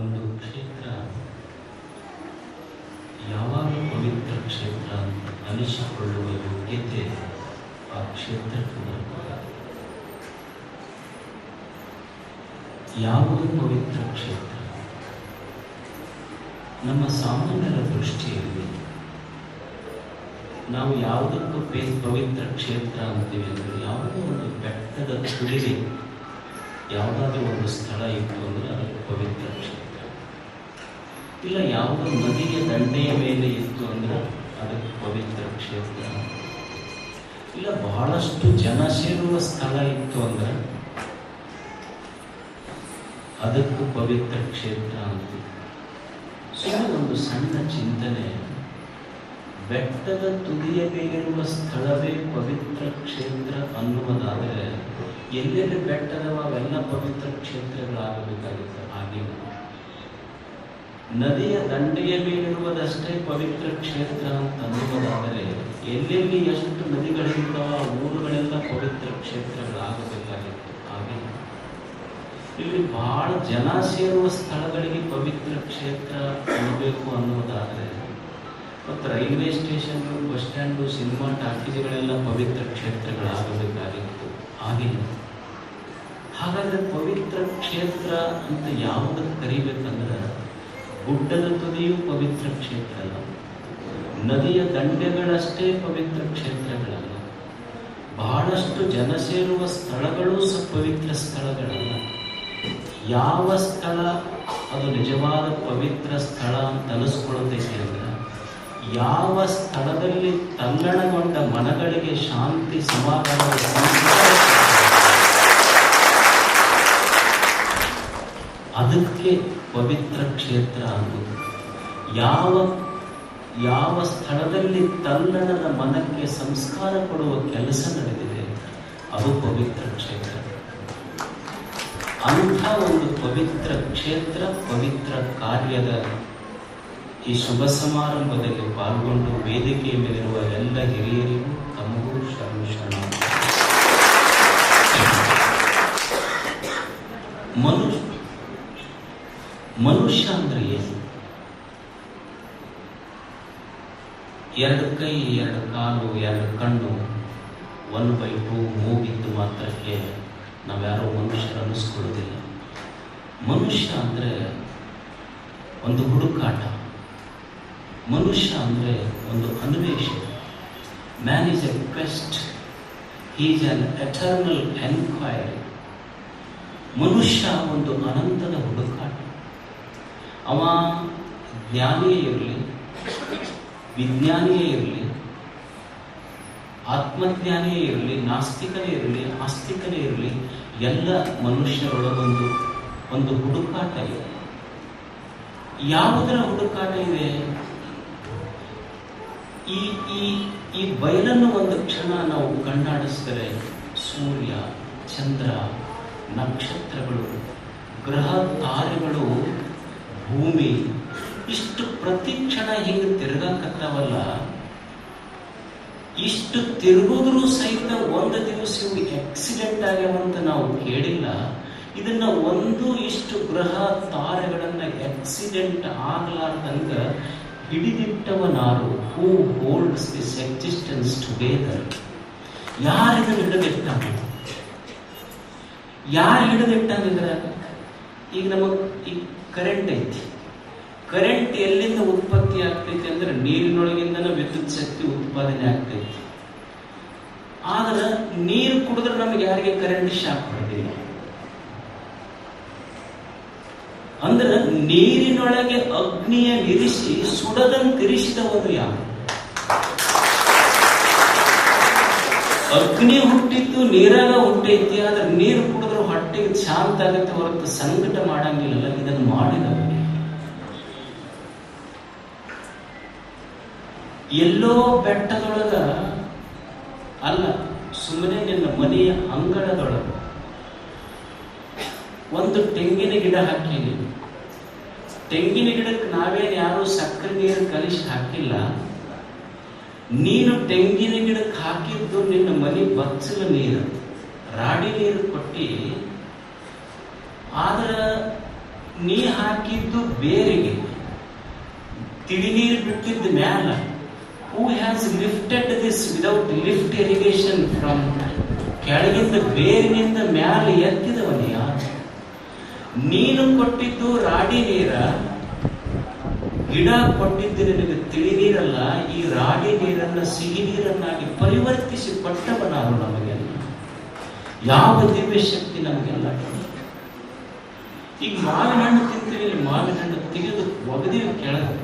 ಒಂದು ಕ್ಷೇತ್ರ, ಯಾವಾಗ ಪವಿತ್ರ ಕ್ಷೇತ್ರ ಅನಿಸಿಕೊಳ್ಳುವ ಯೋಗ್ಯತೆ ಆ ಕ್ಷೇತ್ರಕ್ಕೆ ಬರ್ತದೆ ಯಾವುದು ಪವಿತ್ರ ಕ್ಷೇತ್ರ? ನಮ್ಮ ಸಾಮಾನ್ಯರ ದೃಷ್ಟಿಯಲ್ಲಿ ನಾವು ಯಾವುದಕ್ಕೂ ಪವಿತ್ರ ಕ್ಷೇತ್ರ ಅಂತೀವಿ ಅಂದರೆ ಯಾವುದೋ ಒಂದು ಬೆಟ್ಟದ ತುಳಿಲಿ ಯಾವುದಾದ್ರೂ ಒಂದು ಸ್ಥಳ ಇತ್ತು ಅಂದರೆ ಅದಕ್ಕೆ ಪವಿತ್ರ ಕ್ಷೇತ್ರ. ಇಲ್ಲ, ಯಾವುದೋ ನದಿಯ ದಂಡೆಯ ಮೇಲೆ ಇತ್ತು ಅಂದರೆ ಅದಕ್ಕೆ ಪವಿತ್ರ ಕ್ಷೇತ್ರ. ಇಲ್ಲ, ಬಹಳಷ್ಟು ಜನ ಸೇರುವ ಸ್ಥಳ ಇತ್ತು ಅಂದರೆ ಅದಕ್ಕೂ ಪವಿತ್ರ ಕ್ಷೇತ್ರ ಅಂತ ಸುಮ್ಮನೆ ಒಂದು ಸಣ್ಣ ಚಿಂತನೆ. ಬೆಟ್ಟದ ತುದಿಯ ಮೇಲಿರುವ ಸ್ಥಳವೇ ಪವಿತ್ರ ಕ್ಷೇತ್ರ ಅನ್ನುವುದಾದರೆ, ಎಲ್ಲೆಲ್ಲಿ ಬೆಟ್ಟದವ ಅವೆಲ್ಲ ಪವಿತ್ರ ಕ್ಷೇತ್ರಗಳಾಗಬೇಕಾಗಿತ್ತು ಆಗಿಲ್ಲ ನದಿಯ ದಂಡೆಯ ಮೇಲಿರುವುದಷ್ಟೇ ಪವಿತ್ರ ಕ್ಷೇತ್ರ ಅಂತ ಅನ್ನುವುದಾದರೆ ಎಲ್ಲೆಲ್ಲಿ ಎಷ್ಟು ನದಿಗಳಿಂದ ಊರುಗಳೆಲ್ಲ ಪವಿತ್ರ ಕ್ಷೇತ್ರಗಳಾಗಬೇಕಾಗಿತ್ತು. ಹಾಗೆ ಇಲ್ಲಿ ಬಹಳ ಜನ ಸೇರುವ ಸ್ಥಳಗಳಿಗೆ ಪವಿತ್ರ ಕ್ಷೇತ್ರ ಅನ್ನಬೇಕು ಅನ್ನುವುದಾದರೆ ಮತ್ತು railway station bus stand, cinema, ಟಾಕೀಸ್ಗಳೆಲ್ಲ ಪವಿತ್ರ ಕ್ಷೇತ್ರಗಳಾಗಬೇಕಾಗಿತ್ತು. ಹಾಗೆ ಹಾಗಾದರೆ ಪವಿತ್ರ ಕ್ಷೇತ್ರ ಅಂತ ಯಾವುದಕ್ಕೆ ಕರಿಬೇಕಂದ್ರೆ ಗುಡ್ಡದ ತುದಿಯು ಪವಿತ್ರ ಕ್ಷೇತ್ರ ಅಲ್ಲ ನದಿಯ ದಂಡೆಗಳಷ್ಟೇ ಪವಿತ್ರ ಕ್ಷೇತ್ರಗಳಲ್ಲ. ಬಹಳಷ್ಟು ಜನ ಸೇರುವ ಸ್ಥಳಗಳು ಸಹ ಪವಿತ್ರ ಸ್ಥಳಗಳಲ್ಲ. ಯಾವ ಸ್ಥಳ ಅದು ನಿಜವಾದ ಪವಿತ್ರ ಸ್ಥಳ ಅಂತ ಅನಿಸ್ಕೊಳ್ಳುತ್ತೆ ಅಂದ್ರೆ ಯಾವ ಸ್ಥಳದಲ್ಲಿ ತಲ್ಲಣಗೊಂಡ ಮನಗಳಿಗೆ ಶಾಂತಿ ಸಮಾಧಾನದ ಸಂಸ್ಕಾರ ಅದಕ್ಕೆ ಪವಿತ್ರ ಕ್ಷೇತ್ರ ಅನ್ನೋದು ಯಾವ ಯಾವ ಸ್ಥಳದಲ್ಲಿ ತಲ್ಲಣದ ಮನಕ್ಕೆ ಸಂಸ್ಕಾರ ಕೊಡುವ ಕೆಲಸ ನಡೆದಿದೆ, ಅದು ಪವಿತ್ರ ಕ್ಷೇತ್ರ. ಅಂಥ ಒಂದು ಪವಿತ್ರ ಕ್ಷೇತ್ರ, ಪವಿತ್ರ ಕಾರ್ಯದ ಈ ಶುಭ ಸಮಾರಂಭದಲ್ಲಿ ಪಾಲ್ಗೊಂಡು ವೇದಿಕೆಯ ಮೇಲಿರುವ ಎಲ್ಲ ಹಿರಿಯರಿಗೂ ತಮಗೂ ಶರಣ ಮನುಷ್ಯ ಮನುಷ್ಯ ಅಂದ್ರೆ ಏನು? ಎರಡು ಕೈ, ಎರಡು ಕಾಲು, ಎರಡು ಕಣ್ಣು ಒನ್ ಬೈ ಟೂ ಮೂಗಿದ್ದು ಮಾತ್ರಕ್ಕೆ ನಾವ್ಯಾರೋ ಮನುಷ್ಯರು ಅನ್ನಿಸ್ಕೊಳ್ಳೋದಿಲ್ಲ. ಮನುಷ್ಯ ಅಂದರೆ ಒಂದು ಹುಡುಕಾಟ. ಮನುಷ್ಯ ಅಂದರೆ ಒಂದು ಅನ್ವೇಷಣೆ. Man is a quest is an eternal enquiry ಮನುಷ್ಯ ಒಂದು ಅನಂತದ ಹುಡುಕಾಟ ಅವ ಜ್ಞಾನಿಯೇ ಇರಲಿ, ವಿಜ್ಞಾನಿಯೇ ಇರಲಿ, ಆತ್ಮಜ್ಞಾನಿಯೇ ಇರಲಿ, ನಾಸ್ತಿಕನೇ ಇರಲಿ, ಆಸ್ತಿಕನೇ ಇರಲಿ, ಎಲ್ಲ ಮನುಷ್ಯರೊಳಗೊಂದು ಒಂದು ಹುಡುಕಾಟ ಇದೆ. ಯಾವುದರ ಹುಡುಕಾಟ ಇದೆ? ಈ ಈ ಈ ಬಯಲನ್ನು ಒಂದು ಕ್ಷಣ ನಾವು ಕಣ್ಣಾಡಿಸಿದರೆ ಸೂರ್ಯ, ಚಂದ್ರ, ನಕ್ಷತ್ರಗಳು, ಗ್ರಹ ತಾರೆಗಳು ಭೂಮಿ ಇಷ್ಟು ಪ್ರತಿ ಕ್ಷಣ ಹಿಂಗೆ ತಿರುಗಾಕತ್ತಾವಲ್ಲ, ಇಷ್ಟು ತಿರುಗಿದ್ರೂ ಸಹಿತ ಒಂದು ದಿವಸ ಇವು ಆಕ್ಸಿಡೆಂಟ್ ಆಗ್ಯಾವಂತ ನಾವು ಕೇಳಿಲ್ಲ. ಇದನ್ನ ಒಂದು ಇಷ್ಟು ಗ್ರಹ ತಾರೆಗಳನ್ನ ಆಕ್ಸಿಡೆಂಟ್ ಆಗಲಾರ್ದಂಗ ಹಿಡಿದಿಟ್ಟವನಾರು who holds this existence together ಯಾರಿದನ್ನು ಹಿಡಿದಿಟ್ಟಾನ ಯಾರು ಹಿಡಿದಿಟ್ಟಂಗಿದ್ರೆ? ಈಗ ನಮಗ್ ಕರೆಂಟ್ ಐತಿ. ಕರೆಂಟ್ ಎಲ್ಲಿಂದ ಉತ್ಪತ್ತಿ ಆಗ್ತೈತಿ ಅಂದ್ರೆ ನೀರಿನೊಳಗಿಂದ ವಿದ್ಯುತ್ ಶಕ್ತಿ ಉತ್ಪಾದನೆ ಆಗ್ತೈತಿ. ಆದ್ರೆ ನೀರು ಕುಡಿದ್ರೆ ನಮ್ಗೆ ಯಾರಿಗೆ ಕರೆಂಟ್ ಶಾಕ್ ಹೊಡೆದಿಲ್ಲ ಅಂದ್ರೆ ನೀರಿನೊಳಗೆ ಅಗ್ನಿಯ ಇರಿಸಿ ಇರಿಸಿದವನು ಯಾರು? ಅಗ್ನಿ ಹುಟ್ಟಿದ್ದು ನೀರಾಗ ಹುಟ್ಟೈತಿ, ಆದ್ರೆ ನೀರು ಕುಡಿದ್ರೆ ಹೊಟ್ಟೆಗೆ ಶಾಂತ ಆಗುತ್ತೆ ಹೊರತು ಸಂಕಟ ಮಾಡಂಗಿಲ್ಲ ಇದನ್ನು ಮಾಡಿದವರಿಗೆ ಎಲ್ಲೋ ಬೆಟ್ಟದೊಳಗ, ಅಲ್ಲ ಸುಮ್ಮನೆ ನಿನ್ನ ಮನೆಯ ಅಂಗಳದೊಳಗ ಒಂದು ತೆಂಗಿನ ಗಿಡ ಹಾಕಿದೆ. ತೆಂಗಿನ ಗಿಡಕ್ಕೆ ನಾವೇನು ಯಾರು ಸಕ್ಕರೆ ನೀರು ಕಲಿಸಿ ಹಾಕಿಲ್ಲ. ನೀನು ತೆಂಗಿನ ಗಿಡಕ್ಕೆ ಹಾಕಿದ್ದು ನಿನ್ನ ಮನೆ ಬಚ್ಚಲ ನೀರು. ರಾಡಿ ನೀರು ಕೊಟ್ಟಿ ಆದ್ರ ನೀ ಹಾಕಿದ್ದು ಬೇರಿಗೆ. ತಿಳಿನೀರು ಬಿಟ್ಟಿದ್ದ ಮ್ಯಾಲ who has lifted this without lift irrigation from ಕೆಳಗಿಂದ ಬೇರಿನಿಂದ ಮ್ಯಾಲ ಎತ್ತಿದವನು ಯಾರು ನೀನು ಕೊಟ್ಟಿದ್ದು ರಾಡಿ ನೀರ, ಗಿಡ ಕೊಟ್ಟಿದ್ದು ನಿನಗೆ ತಿಳಿ ನೀರಲ್ಲ ಈ ರಾಡಿ ನೀರನ್ನ ಸಿಹಿ ನೀರನ್ನಾಗಿ ಪರಿವರ್ತಿಸಿ ಕೊಟ್ಟವನಾರು ನಮಗೆಲ್ಲ. ಯಾವ ದಿವ್ಯ ಶಕ್ತಿ ನಮಗೆಲ್ಲ? ಈಗ ಮಾವಿನ ಹಣ್ಣು ತಿಂತೀವಿ ಮಾವಿನ ಹಣ್ಣು ತೆಗೆದು ಒಗದೀವಿ ಕೆಳಗೆ.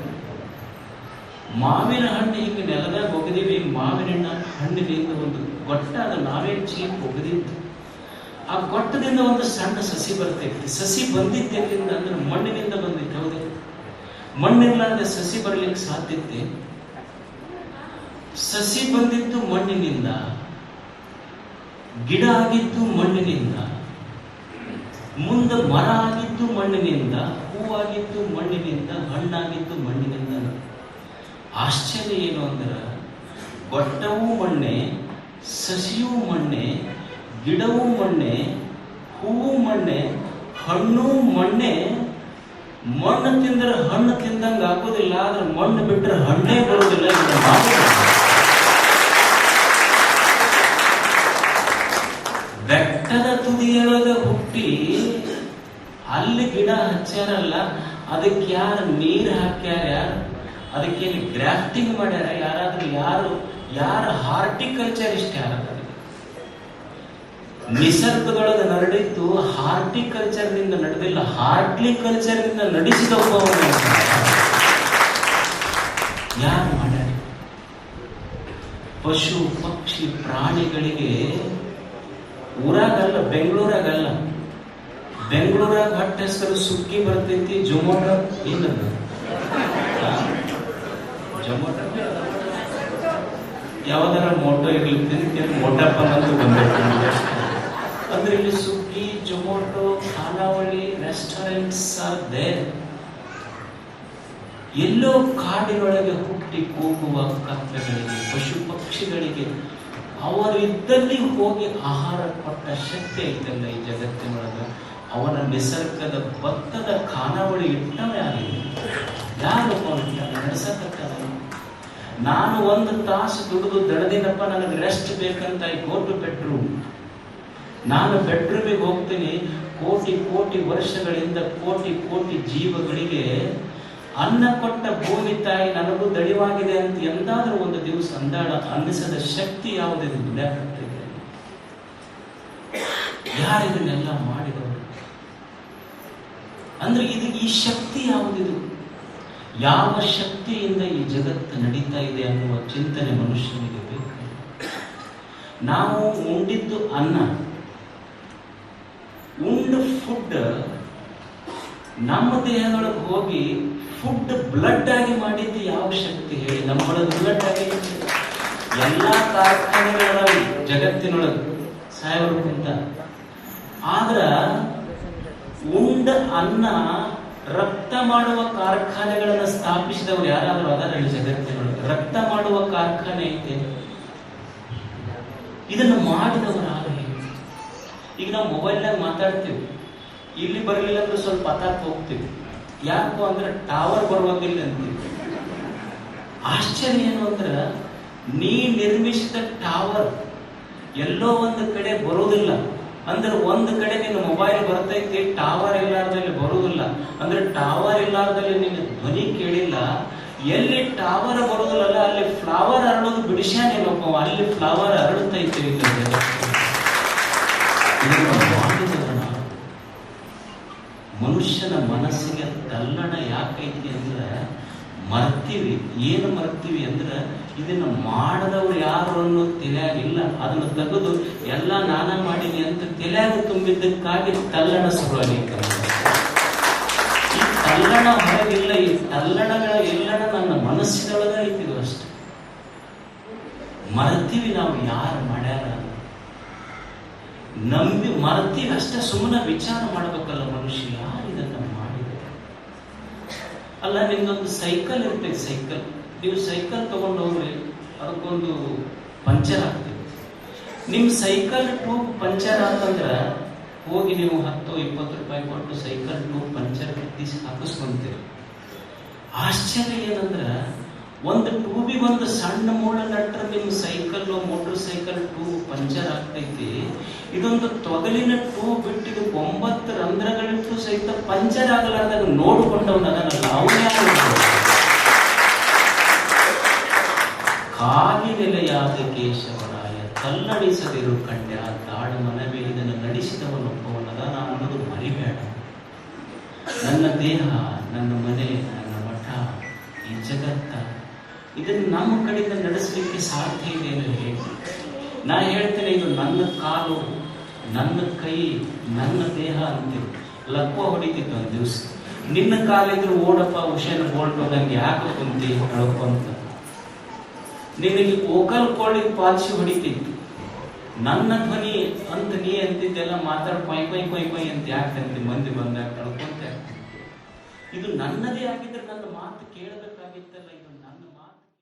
ಮಾವಿನ ಹಣ್ಣು ಹಿಂಗೆ ನೆಲದಾಗ ಒಗದೀವಿ ಮಾವಿನ ಹಣ್ಣು ಹಣ್ಣಿನಿಂದ ಒಂದು ಗೊಟ್ಟ ಅದು ನಾವೇ ಚೀಪ್ ಒಗದಿದ್ದು? ಆ ಗೊಟ್ಟದಿಂದ ಒಂದು ಸಣ್ಣ ಸಸಿ ಬರ್ತೈತಿ. ಸಸಿ ಬಂದಿದ್ದರಿಂದ ಅಂದ್ರೆ ಮಣ್ಣಿನಿಂದ ಬಂದಿತ್ತು ಹೌದೇ. ಮಣ್ಣಿಲ್ಲಾಂದ್ರೆ ಸಸಿ ಬರ್ಲಿಕ್ಕೆ ಸಾಧ್ಯತೆ ಸಸಿ ಬಂದಿದ್ದು ಮಣ್ಣಿನಿಂದ, ಗಿಡ ಆಗಿದ್ದು ಮಣ್ಣಿನಿಂದ. ಮುಂದೆ ಮರ ಆಗಿದ್ದು ಮಣ್ಣಿನಿಂದ ಹೂವಾಗಿದ್ದು ಮಣ್ಣಿನಿಂದ ಹಣ್ಣಾಗಿತ್ತು ಮಣ್ಣಿನಿಂದ. ಆಶ್ಚರ್ಯ ಏನು ಅಂದ್ರೆ, ಗೊಟ್ಟವೂ ಮಣ್ಣೆ, ಸಸಿಯೂ ಮಣ್ಣೆ, ಗಿಡವೂ ಮಣ್ಣೆ, ಹೂವು ಮಣ್ಣೆ, ಹಣ್ಣು ಮಣ್ಣೆ. ಮಣ್ಣು ತಿಂದ್ರೆ ಹಣ್ಣು ತಿಂದಂಗೆ ಆಗೋದಿಲ್ಲ, ಆದ್ರೆ ಮಣ್ಣು ಬಿಟ್ಟರೆ ಹಣ್ಣೇ ಬರೋದಿಲ್ಲ ಬೆಟ್ಟದ ತುದಿಯೊಳಗ ಹುಟ್ಟಿ ಅಲ್ಲಿ ಗಿಡ ಹಚ್ಚಾರಲ್ಲ ಅದಕ್ಕೆ ಯಾರು ನೀರು ಹಾಕ್ಯಾರ? ಯಾರು ಅದಕ್ಕೆ ಗ್ರಾಫ್ಟಿಂಗ್ ಮಾಡ್ಯಾರ? ಯಾರಾದ್ರೂ ಯಾರು ಯಾರ ಹಾರ್ಟಿಕಲ್ಚರಿಸ್ಟ್ ಯಾರ ನಿಸರ್ಗದೊಳಗೆ ನಡೆದಿದ್ದು ಹಾರ್ಟಿಕಲ್ಚರ್ನಿಂದ ನಡೆದಿಲ್ಲ ಹಾರ್ಟಿಕಲ್ಚರ್ನಿಂದ ನಡೆಸಿದ ಯಾರು ಮಾಡ್ಯಾರ? ಪಶು, ಪಕ್ಷಿ, ಪ್ರಾಣಿಗಳಿಗೆ ಊರಾಗಲ್ಲ, ಬೆಂಗಳೂರಾಗಲ್ಲ. ಬೆಂಗಳೂರಾಗ ಹಟ್ಟ ಹೆಸರು ಸುಗ್ಗಿ ಬರ್ತೈತಿ ಜೊಮೊಟೊ ಇಲ್ಲ ಜೊಮೊಟೊ ಯಾವ್ದಾರ ಮೋಟೋ ಇರ್ಲಿ ತಿಂತೀನಿ ಮೋಟಪ್ಪ ಅಂತ ಬಂದೈತಿ ಅಂದ್ರೆ ಇಲ್ಲಿ ಸುಗ್ಗಿ ಜೊಮೊಟೊ ಖಾನಾವಳಿ ರೆಸ್ಟೋರೆಂಟ್ಸ್ ಆರ್ ದೇರ್ ಎಲ್ಲೋ ಕಾಡಿನೊಳಗೆ ಹುಟ್ಟಿ ಕೂಗುವ ಕತ್ತೆಗಳಿಗೆ ಪಶು ಪಕ್ಷಿಗಳಿಗೆ ಅವರಿದ್ದಲ್ಲಿ ಹೋಗಿ ಆಹಾರ ಕೊಟ್ಟ ಶಕ್ತಿ ಐತಲ್ಲ ಈ ಜಗತ್ತಿನೊಳಗ. ಅವನ ನಿಸರ್ಗದ ಭತ್ತದ ಖಾನಾವಳಿ ಇಟ್ಟವೇ ಆಗಿದೆ ಯಾರು ನಡೆಸತಕ್ಕದ ನಾನು ಒಂದು ತಾಸು ದುಡಿದು ದಡದಿನಪ್ಪ, ನನಗೆ ರೆಸ್ಟ್ ಬೇಕಂತ ಈ ಗೋ ಟು ಬೆಡ್ರೂಮ್ ನಾನು ಬೆಡ್ರೂಮಿಗೆ ಹೋಗ್ತೀನಿ. ಕೋಟಿ ಕೋಟಿ ವರ್ಷಗಳಿಂದ ಕೋಟಿ ಕೋಟಿ ಜೀವಗಳಿಗೆ ಅನ್ನ ಕೊಟ್ಟ ಭೂಮಿ ತಾಯಿ ನನಗೂ ದಡಿವಾಗಿದೆ ಅಂತ ಎಂದಾದರೂ ಒಂದು ದಿವಸ ಅಂದಾಳ ಅನ್ನಿಸದ ಶಕ್ತಿ ಯಾವುದಿದೆ? ಯಾರಿದನ್ನೆಲ್ಲ ಮಾಡಿದವರು ಅಂದ್ರೆ ಇದು ಈ ಶಕ್ತಿ ಯಾವುದಿದು? ಯಾವ ಶಕ್ತಿಯಿಂದ ಈ ಜಗತ್ತು ನಡೀತಾ ಇದೆ ಅನ್ನುವ ಚಿಂತನೆ ಮನುಷ್ಯನಿಗೆ ಬೇಕು. ನಾವು ಉಂಡಿದ್ದು ಅನ್ನ. ಉಂಡ ಫುಡ್ ನಮ್ಮ ದೇಹದೊಳಗೆ ಹೋಗಿ ಫುಡ್ ಬ್ಲಡ್ ಆಗಿ ಮಾಡಿದ್ದು ಯಾವ ಶಕ್ತಿ ಹೇಳಿ? ನಮ್ಮೊಳಗೆ ಬ್ಲಡ್ ಆಗಿ ಎಲ್ಲ ಕಾರ್ಖಾನೆಗಳಲ್ಲಿ, ಜಗತ್ತಿನೊಳಗೆ ಸಾಯೋರ್ಗಿಂತ ಆದ್ರ ಉಂಡ ಅನ್ನ ರಕ್ತ ಮಾಡುವ ಕಾರ್ಖಾನೆಗಳನ್ನು ಸ್ಥಾಪಿಸಿದವರು ಯಾರಾದರೂ ಅದಾರ ಜಗತ್ತಿನೊಳಗೆ? ರಕ್ತ ಮಾಡುವ ಕಾರ್ಖಾನೆ ಐತೆ. ಇದನ್ನು ಮಾಡಿದವರು ಯಾರು? ಈಗ ನಾವು ಮೊಬೈಲ್ನಾಗ ಮಾತಾಡ್ತೀವಿ. ಇಲ್ಲಿ ಬರಲಿಲ್ಲ ಅಂದ್ರೆ ಸ್ವಲ್ಪ ಪತಾಕ್ ಹೋಗ್ತೀವಿ. ಯಾಕೋ ಅಂದ್ರೆ ಟವರ್ ಬರುವಂಗಿಲ್ಲ ಅಂತೀವಿ. ಆಶ್ಚರ್ಯ ಏನು ಅಂದ್ರೆ, ನೀ ನಿರ್ಮಿಸಿದ ಟವರ್ ಎಲ್ಲೋ ಒಂದು ಕಡೆ ಬರೋದಿಲ್ಲ. ಅಂದ್ರೆ ಒಂದು ಕಡೆ ನಿನ್ನ ಮೊಬೈಲ್ ಬರ್ತೈತಿ ಟವರ್ ಇಲ್ಲಾರ್ದಲ್ಲಿ ಬರುವುದಿಲ್ಲ ಅಂದ್ರೆ ಟವರ್ ಇಲ್ಲಾರ್ದಲ್ಲಿ ನಿನ್ನ ಧ್ವನಿ ಕೇಳಿಲ್ಲ ಎಲ್ಲಿ ಟವರ್ ಬರುದಿಲ್ಲ ಅಲ್ಲಿ ಫ್ಲವರ್ ಹರಡೋದು ಬಿಡಿಸ್ಯಾನೇನಪ್ಪ. ಅಲ್ಲಿ ಫ್ಲವರ್ ಹರಡುತ್ತೈತೆ. ಮನುಷ್ಯನ ಮನಸ್ಸಿಗೆ ತಲ್ಲಣ ಯಾಕೈತಿ ಅಂದ್ರೆ ಮರ್ತೀವಿ ಏನು ಮರ್ತೀವಿ ಅಂದ್ರೆ ಇದನ್ನ ಮಾಡದವ್ರು ಯಾರು ಅನ್ನೋ ತಿಳಿಯಾಗಿಲ್ಲ ಅದನ್ನು ತೆಗೆದು ಎಲ್ಲ ನಾನ ಮಾಡೀನಿ ಅಂತ ತಿಳಿಯಾಗ ತುಂಬಿದ್ದಕ್ಕಾಗಿ ತಲ್ಲಣ ಶುರುವಾಗೈತೆ ಈ ತಲ್ಲಣ ಹೊರಗಿಲ್ಲ, ಈ ತಲ್ಲಣಗಳ ಎಲ್ಲಣ ನನ್ನ ಮನಸ್ಸಿನೊಳಗ ಐತಿದು ಅಷ್ಟೆ. ಮರ್ತೀವಿ ನಾವು ಯಾರು ಮಾಡ್ಯಾರ ನಂಬಿ ಮರ್ತೀವಿ ಅಷ್ಟೇ ಸುಮ್ಮನೆ ವಿಚಾರ ಮಾಡ್ಬೇಕಲ್ಲ ಮನುಷ್ಯ, ಯಾರು ಇದನ್ನ ಮಾಡಿದ ಅಲ್ಲ ನಿಮ್ದೊಂದು ಸೈಕಲ್ ಇರ್ತೈತೆ ಸೈಕಲ್ ನೀವು ಸೈಕಲ್ ತಗೊಂಡು ಹೋಗ್ರಿ ಅದಕ್ಕೊಂದು ಪಂಚರ್ ಆಗ್ತದೆ. ನಿಮ್ಮ ಸೈಕಲ್ ಟ್ಯೂಬ್ ಪಂಚರ್ ಅಂತಂದ್ರೆ ಹೋಗಿ ನೀವು ಹತ್ತು ಇಪ್ಪತ್ತು ರೂಪಾಯಿ ಕೊಟ್ಟು ಸೈಕಲ್ ಟೂ ಪಂಚರ್ ಕಟ್ಟಿಸಿ ಹಾಕಿಸ್ಕೊಂತೀರಿ. ಆಶ್ಚರ್ಯ ಏನಂದ್ರೆ ಒಂದು ಟೂಬಿಗೆ ಒಂದು ಸಣ್ಣ ಮೂಳ ನಟ್ರೆ ನಿಮ್ಮ cycle motor cycle too puncture ಆಗ್ತೈತಿ. ಇದೊಂದು ತೊಗಲಿನ ಟೂ ಬಿಟ್ಟಿದ್ದು ಒಂಬತ್ತು ರಂಧ್ರಗಳಿಟ್ಟು ಸಹಿತ ಪಂಚರ್ ಆಗಲಾರ್ದಾಗ ನೋಡ್ಕೊಂಡವನಲ್ಲ ಅವನೇ ಕಾಲಿ ನೆಲೆಯಾದ ಕೇಶವರಾಯ ಕಲ್ಲಡಿಸದಿರು ಕಂಡ್ಯ ದಾಳ ಮನವೇ ಇದನ್ನು ನಡೆಸಿದವನೊಬ್ಬವನದ ನಾನು ಅನ್ನೋದು ಮರಿಬೇಡ. ನನ್ನ ದೇಹ, ನನ್ನ ಮನೆ, ನನ್ನ ಮಠ, ಈ ಜಗತ್ತ, ಇದನ್ನು ನಮ್ಮ ಕಡೆಯಿಂದ ನಡೆಸಲಿಕ್ಕೆ ಸಾಧ್ಯ ಇದೆ ಎಂದು ಹೇಳಿ. ನಾ ಹೇಳ್ತೇನೆ, ಇದು ನನ್ನ ಕಾಲು, ನನ್ನ ಕೈ, ನನ್ನ ದೇಹ ಅಂತೀವಿ ಲಕ್ವ ಹೊಡಿತಿತ್ತು ಒಂದು ದಿವಸ. ನಿನ್ನ ಕಾಲಿದ್ರು ಓಡಪ್ಪ, ಉಷೇನ್ ಬೋಲ್ಟ್ ಹೋದಂಗೆ ಯಾಕೆ ಕುಂತಿ ಅಳ್ಕೊಂತ ನಿನಗೆ ಓಕಲ್ ಕೋಳಿ ಪಾಲ್ಸಿ ಹೊಡಿತಿತ್ತು ನನ್ನ ಧ್ವನಿ ಅಂತ ನೀ ಅಂತಿದ್ದೆಲ್ಲ ಮಾತಾಡ್ ಕೊಯ್ ಕೊಯ್ ಕೊಯ್ ಕೊಯ್ ಅಂತ ಯಾಕಂತ ಮಂದಿ ಬಂದಾಗ ಕಳ್ಕೊಂತ ಇದು ನನ್ನದೇ ಆಗಿದ್ರೆ ನನ್ನ ಮಾತು ಕೇಳಬೇಕಾಗಿತ್ತಲ್ಲ